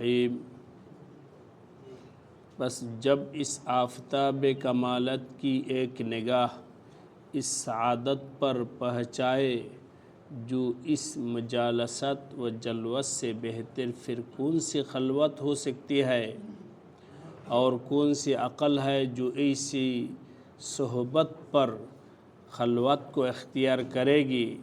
الرحیم بس جب اس آفتاب کمالت کی ایک نگاہ اس سعادت پر پہنچائے، جو اس مجالست و جلوت سے بہتر پھر کون سی خلوت ہو سکتی ہے؟ اور کون سی عقل ہے جو ایسی صحبت پر خلوت کو اختیار کرے گی؟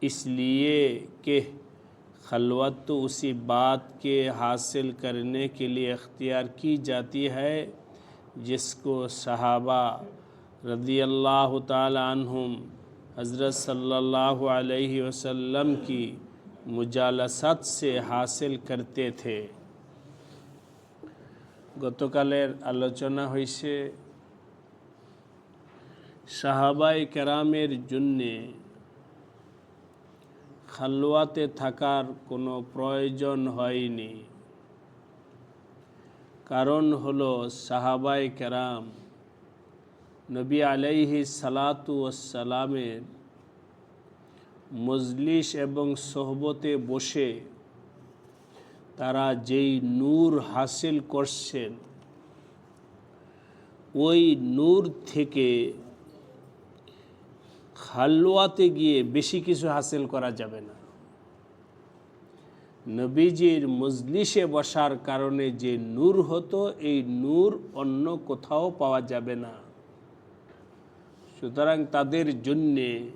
اس لیے کہ خلوت تو اسی بات کے حاصل کرنے کے لیے اختیار کی جاتی ہے، جس کو صحابہ رضی اللہ تعالی عنہم، حضرت صلی اللہ علیہ وسلم کی مجالست سے حاصل کرتے تھے۔ গতকালের আলোচনা سے صحابہ کرامر জন্যে খালোয়াতে থাকার কোনো প্রয়োজন হয়নি। কারণ হলো সাহাবাই কেরাম নবী আলাইহি সালাতু ওসালামের মজলিস এবং সোহবতে বসে তারা যেই নূর হাসিল করছেন, ওই নূর থেকে খালোয়াতে গিয়ে বেশি কিছু হাসিল করা যাবে না। নবীজির মজলিসে বসার কারণে যে নূর হতো, এই নূর অন্য কোথাও পাওয়া যাবে না। সুতরাং তাদের জন্যে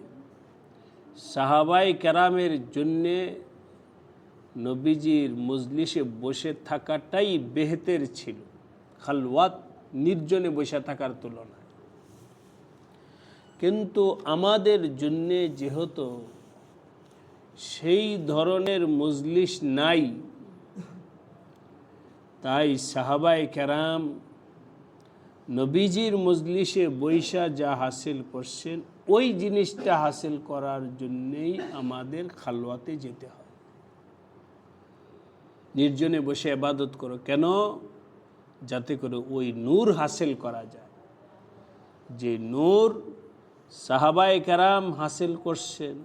সাহাবাই কেরামের জন্যে নবীজির মজলিসে বসে থাকাটাই বেহতের ছিল। খালওয়াত নির্জনে বসে থাকার তুলনায় কিন্তু আমাদের জন্যে যেহেতু সেই ধরনের মজলিস নাই, তাই সাহাবাই কেরাম নবীজির মজলিসে বৈশা যা হাসিল করছেন, ওই জিনিসটা হাসিল করার জন্যেই আমাদের খালওয়াতে যেতে হয়। নির্জনে বসে আবাদত করো। কেন? যাতে করে ওই নূর হাসিল করা যায়। যে নূর সাহাবায় কারাম হাসিল করছেন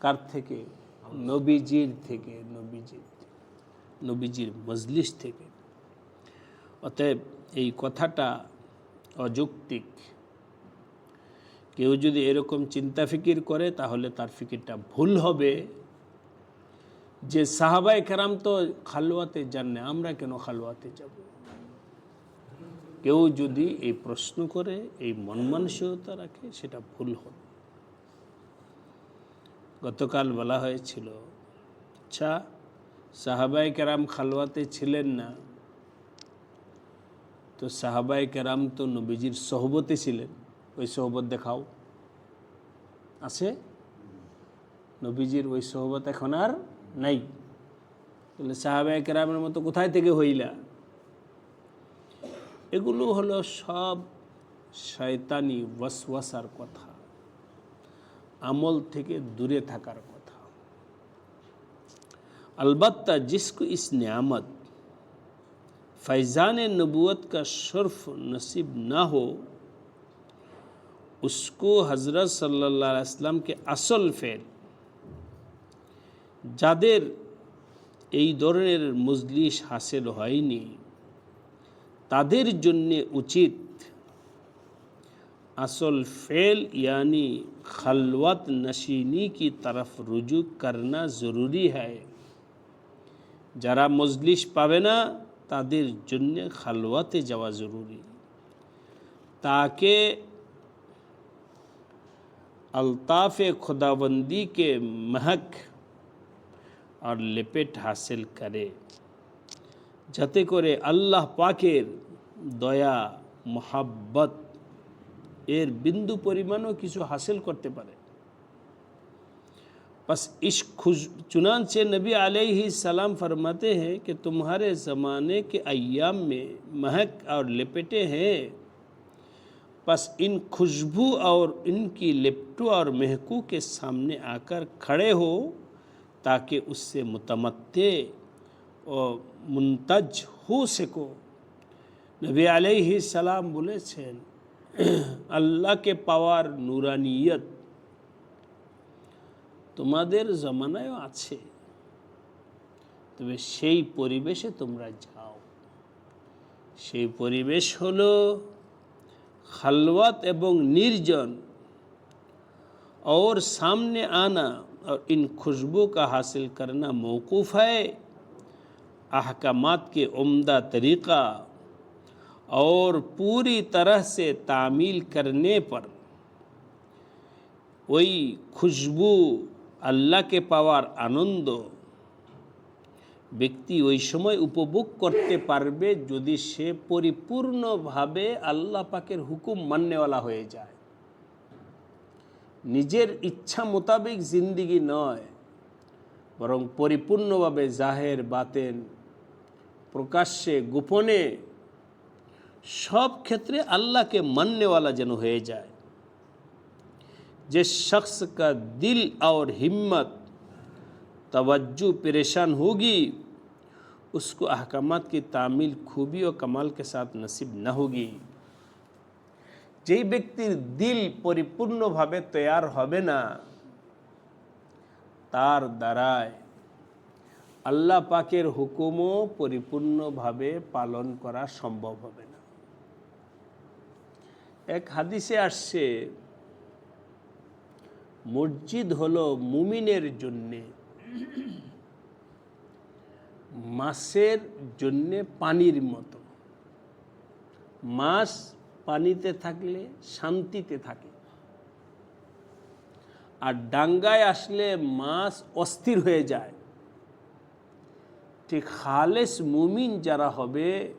কার থেকে? নবীজির থেকে, নবীজির নবীজির মজলিস থেকে। অতএব এই কথাটা অযৌক্তিক। কেউ যদি এরকম চিন্তা ফিকির করে, তাহলে তার ফিকিরটা ভুল হবে। যে সাহাবাই কেরাম তো খালোয়াতে যান না, আমরা কেন খালোয়াতে যাব? কেউ যদি এই প্রশ্ন করে, এই মন মানসিকতা রাখে, সেটা ভুল হবে গতকাল বলা হয়েছিল আচ্ছা সাহাবাই কেরাম খালোয়াতে ছিলেন না? তো সাহাবাই কেরাম তো নবীজির সহবতে ছিলেন। ওই সহবত দেখাও। আছে? নবীজির ওই সহবত এখন আর নাই। তাহলে সাহাবাই কেরামের মতো কোথায় থেকে হইলা? এগুলো হলো সব শয়তানি ওয়াসওয়াসার কথা আমল থেকে দূরে থাকার কথা अलबत्ता जिसको इस नियामत फैज़ान नबूत का शर्फ नसीब ना हो उसको हज़रत सल्लल्लाहु अलैहि वसल्लम के असल फेल যাদের এই ধরনের মজলিস হাসিল হয়নি تادر জন্যে উচিত اصل فعل یعنی خلوت نشینی کی طرف رجوع کرنا ضروری ہے যারা মজলিস پاوینا تادر তাদের خلوت جوا ضروری تاکہ তাকে الطاف خداوندی کے مہک اور لپٹ حاصل کرے جت کرے اللہ پاکر আল্লাহ محبت ایر بندو پوری বিন্দু পরিমাণও কিছু হাসিল করতে পারে। بس عشق چنانچہ نبی علیہ السلام فرماتے ہیں کہ تمہارے زمانے کے ایام میں مہک اور لپٹے ہیں بس ان خوشبو اور ان کی لپٹو اور مہکو کے سامنے آ کر کھڑے ہو تاکہ اس سے متمتع और मुंतज हो सको নবী আলাইহি সালাম বলেছেন আল্লাহকে পাওয়ার নুরানিয়ত তোমাদের জমানায়ও আছে তবে সেই পরিবেশে তোমরা যাও সেই পরিবেশ হলো खलवत এবং निर्जन और सामने आना और इन खुशबू का हासिल करना मौकूफ़ है अहकामात के उम्दा तरीक़ा और पूरी तरह से तामील करने पर ওই খুশবু আল্লাহকে পাওয়ার আনন্দ ব্যক্তি ওই সময় উপভোগ করতে পারবে যদি সে পরিপূর্ণভাবে আল্লাহ পাকের হুকুম মান্যওয়ালা হয়ে যায় নিজের ইচ্ছা মোতাবেক জিন্দিগি নয় বরং পরিপূর্ণভাবে জাহের বাতেন প্রকাশ্যে، গোপনে সব ক্ষেত্রে اللہ ماننے والا جن ہو جائے جس شخص کا دل اور ہمت توجہ پریشان ہوگی اس کو احکامات کی تعمیل خوبی اور کمال کے ساتھ نصیب نہ ہوگی যেই ব্যক্তির দিল পরিপূর্ণভাবে تیار হবে না تار দ্বারায় আল্লাহ পাকের হুকুমও পরিপূর্ণভাবে পালন করা সম্ভব হবে না। এক হাদিসে আসছে, মসজিদ হলো মুমিনের জন্যে, মাছের জন্যে পানির মতো। মাছ পানিতে থাকলে, শান্তিতে থাকে। আর ডাঙ্গায় আসলে মাছ অস্থির হয়ে যায়। ঠিক খালেস মুমিন যারা হবে,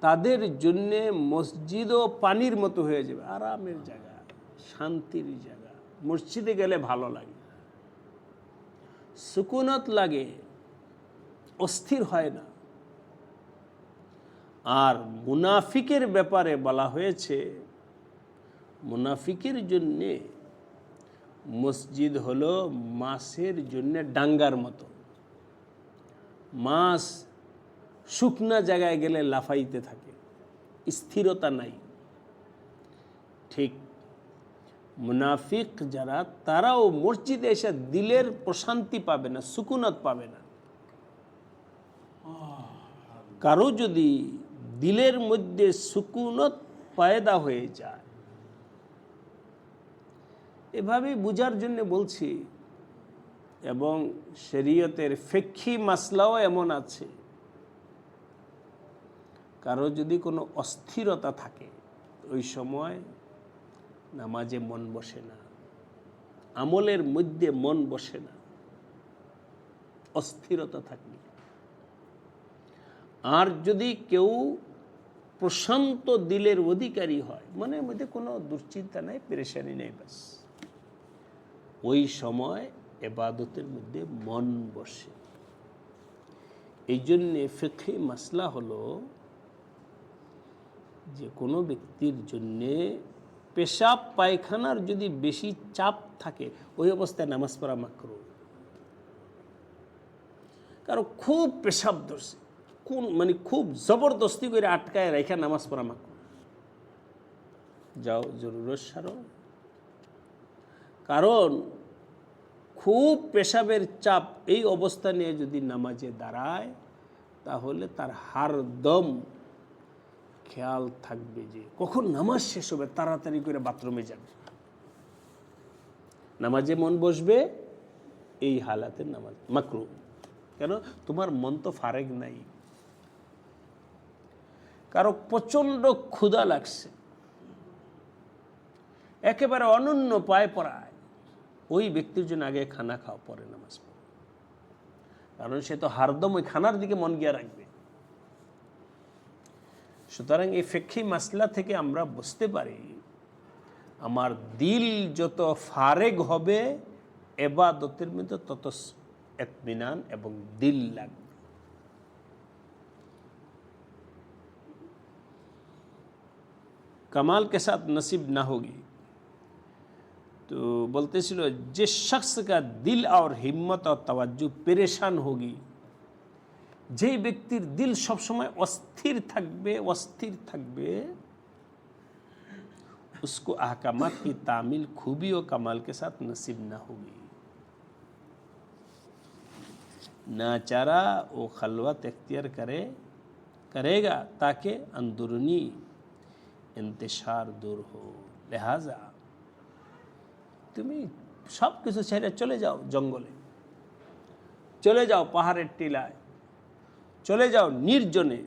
তাদের জন্যে মসজিদও পানির মতো হয়ে যাবে। আরামের জায়গা, শান্তির জায়গা। মসজিদে গেলে ভালো লাগে। সুকুনত লাগে, অস্থির হয় না। আর মুনাফিকের ব্যাপারে বলা হয়েছে, মুনাফিকের জন্যে মসজিদ হলো মাসের জন্যে ডাঙ্গার মতো। মাছ শুকনা জায়গায় গেলে লাফাইতে থাকে। স্থিরতা নাই। ঠিক মুনাফিক যারা, তারাও মসজিদে এসে দিলের প্রশান্তি পাবে না, সুকুনত পাবে না। কারও যদি দিলের মধ্যে সুকুনত পায়দা হয়ে যায় এভাবে বুঝার জন্য বলছি এবং শরীয়তের ফেক্ষি মাসলাও এমন আছে। কারও যদি কোনো অস্থিরতা থাকে, ওই সময় নামাজে মন বসে না, আমলের মধ্যে মন বসে না, অস্থিরতা থাকবে আর যদি কেউ প্রশান্ত দিলের অধিকারী হয়, মনের মধ্যে কোনো দুশ্চিন্তা নেই, পেরেশানি নেই, ব্যাস। ওই সময় এবাদতের মধ্যে মন বসে। এই জন্যে ফেখে মাসলা হলো যে কোনো ব্যক্তির জন্যে পেশাব পায়খানার যদি বেশি চাপ থাকে, ওই অবস্থায় নামাজ পড়া মাকরু। কারও খুব পেশাব ধরছে কোন মানে খুব জবরদস্তি করে আটকায় রেখে নামাজ পড়া মাকরু। যাও, জরুরত সারো। কারণ খুব পেশাবের চাপ এই অবস্থা নিয়ে যদি নামাজে দাঁড়ায়, তাহলে তার হার দম খেয়াল থাকবে যে কখন নামাজ শেষ হবে, তাড়াতাড়ি করে বাথরুমে যাবে। নামাজে মন বসবে, এই হালাতে নামাজ মাকরু কেন? তোমার মন তো ফারেক নাই। কারও প্রচণ্ড ক্ষুধা লাগছে। একেবারে অনন্য পায় পড়ায়। ওই ব্যক্তির জন্য আগে খানা খাও পরে নামাজ পড়ো কারণ সে তো হারদম ওই খানার দিকে মন গিয়ে রাখবে সুতরাং এই ফেক্ষি মাসলা থেকে আমরা বুঝতে পারি আমার দিল যত ফারেগ হবে এবাদতের মধ্যে তত এতমিনান এবং দিল লাগবে कमाल के साथ नसीब ना होगी তো বলতেছিল, যে শখসকা দিল আর হিম্মত আর তাওয়াজ্জু পেরেশান হোগি। যেই ব্যক্তির দিল সবসময় অস্থির থাকবে অস্থির থাকবে, উসকো আহকামাত কি তামিল খুবই ও কামালকে সাথ নসিব না হোগি। না চারা ও খালওয়াত এখতিয়ার করে, করেগা তাকে আন্দরুনি ইন্তেশার দূর হো। লেহাজা তুমি সব কিছু ছেড়ে চলে যাও জঙ্গলে। চলে যাও পাহাড়ের টিলায়। চলে যাও নির্জনে।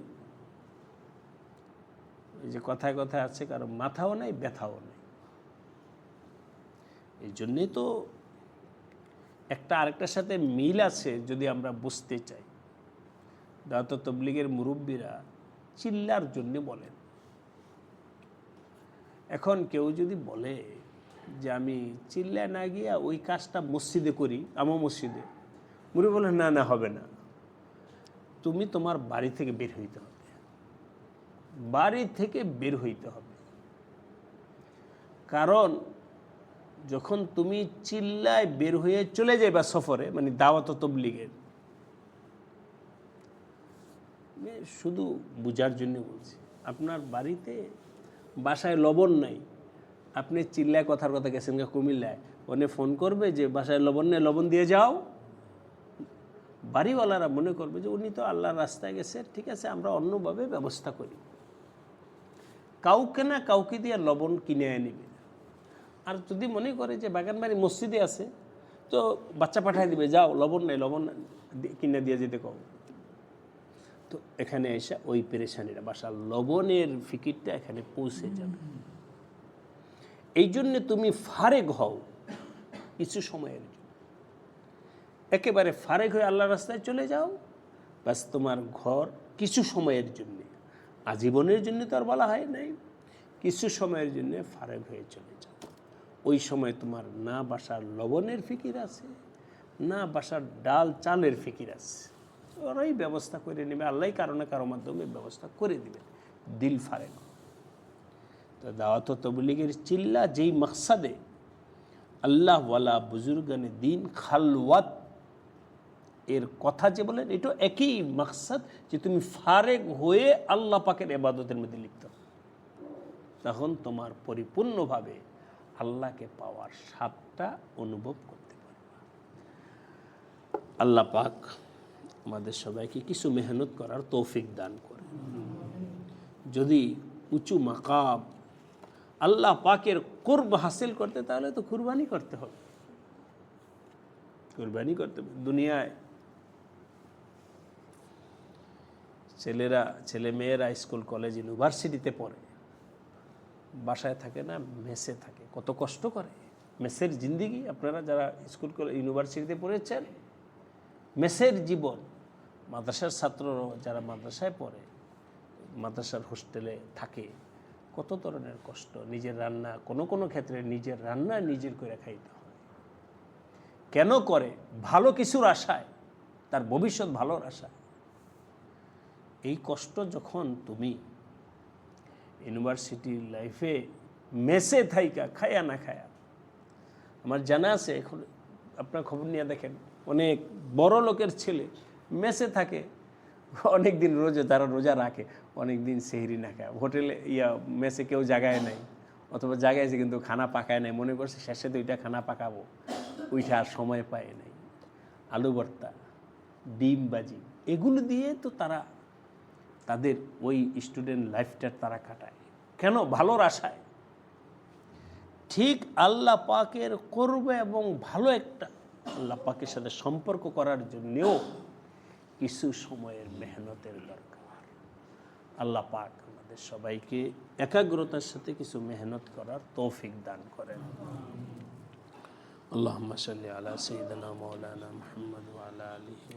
এই যে কথায় কথায় আছে, কারও মাথাও নেই, ব্যথাও নেই। এই জন্যে তো একটা আরেকটার সাথে মিল আছে যদি আমরা বুঝতে চাই। দাওয়াত তবলিগের মুরব্বীরা চিল্লার জন্য বলেন। এখন কেউ যদি বলে যে আমি চিল্লা না গিয়া ওই কাজটা মসজিদে করি আমার মসজিদে। মুড়ি বলে না না, হবে না। তুমি তোমার বাড়ি থেকে বের হইতে হবে। বাড়ি থেকে বের হইতে হবে। কারণ যখন তুমি চিল্লায় বের হয়ে চলে যাইবা সফরে মানে দাওয়াত তবলিগের শুধু বুঝার জন্য বলছি, আপনার বাড়িতে বাসায় লবণ নাই। আপনি চিল্লায় কথার কথা গেছেন গা কুমিল্লায়। ওনে ফোন করবে যে, বাসায় লবণ নেই, লবণ দিয়ে যাও। বাড়িওয়ালারা মনে করবে যে, উনি তো আল্লাহর রাস্তায় গেছে, ঠিক আছে, আমরা অন্যভাবে ব্যবস্থা করি। কাউকে না কাউকে দিয়ে লবণ কিনে নিবে আর যদি মনে করে যে, বাগানবাড়ি মসজিদে আছে, তো বাচ্চা পাঠায় দিবে, যাও, লবণ নেই, লবণ কিনে দিয়ে যেতে কও। তো এখানে এসে ওই পেরেশানিটা বাসা লবণের ফিকিরটা এখানে পৌঁছে যাবে। এই জন্যে তুমি ফারেক হও। কিছু সময়ের জন্য। একেবারে ফারেক হয়ে আল্লাহ রাস্তায় চলে যাও। ব্যাস তোমার ঘর কিছু সময়ের জন্যে। আজীবনের জন্য তো আর বলা হয় নাই। কিছু সময়ের জন্য ফারেক হয়ে চলে যাও। ওই সময় তোমার না বাসার লবণের ফিকির আছে, না বাসার ডাল চালের ফিকির আছে। ওরাই ব্যবস্থা করে নেবে। আল্লাহ কারও না কারও মাধ্যমে ব্যবস্থা করে দিবে। দিল ফারেক তো দাওয়াত তবলিগের চিল্লা যেই মকসাদে আল্লাহ ওয়ালা বুজুর্গানে দিন খালওয়াত, এর কথা যে বলেন এটা একই মকসাদ যে তুমি ফারেক হয়ে আল্লাহ পাকের এবাদতের মধ্যে লিপ্ত। তখন তোমার পরিপূর্ণভাবে আল্লাহকে পাওয়ার স্বাদটা অনুভব করতে আল্লাহ পাক আমাদের সবাইকে কিছু মেহনত করার তৌফিক দান করে যদি উঁচু মাকাম আল্লাহ পাকের কোরব হাসিল করতে, তাহলে তো কুরবানি করতে হবে। কুরবানি করতে হবে দুনিয়ায়। ছেলেরা, ছেলে মেয়েরা স্কুল, কলেজ, ইউনিভার্সিটিতে পড়ে। বাসায় থাকে না, মেসে থাকে। কত কষ্ট করে। মেসের জিন্দিগি, আপনারা যারা স্কুল, কলেজ, ইউনিভার্সিটিতে পড়েছেন, মেসের জীবন। মাদ্রাসার ছাত্ররাও যারা মাদ্রাসায় পড়ে, মাদ্রাসার হোস্টেলে থাকে কত ধরনের কষ্ট? নিজের রান্না, কোনো কোনো ক্ষেত্রে নিজের রান্না নিজের করে খাইতে হয়। কেন করে? ভালো কিছুর আশায়, তার ভবিষ্যৎ ভালোর আশায়। এই কষ্ট যখন তুমি ইউনিভার্সিটি লাইফে মেসে থাইকা, খায়া না খায়া, আমার জানা আছে, এখন আপনার খবর নিয়ে দেখেন, অনেক বড় লোকের ছেলে মেসে থাকে অনেক দিন রোজা, তারা রোজা রাখে। অনেক দিন সেহরি না খায়। হোটেলে, ইয়া, মেসে কেউ জাগায় নাই। অথবা জাগাইছে কিন্তু খানা পাকায় নাই। মনে করছে শেষে তো ওইটা খানা পাকাবো। ওইটা আর সময় পায় নাই। আলু ভর্তা, ডিম বাজি, এগুলো দিয়ে তো তারা, তাদের ওই স্টুডেন্ট লাইফটা তারা কাটায়। কেন? ভালোর আশায়। ঠিক আল্লাহ পাকের করবে এবং ভালো একটা আল্লাহ পাকের সাথে সম্পর্ক করার জন্যেও কিছু সময়ের মেহনতের দরকার। আল্লাহ পাক আমাদের সবাইকে একাগ্রতার সাথে কিছু মেহনত করার তৌফিক দান করেন। আল্লাহ সাল্লি আলা সঈদনা মৌলানা মোহাম্মদ আলা আলহি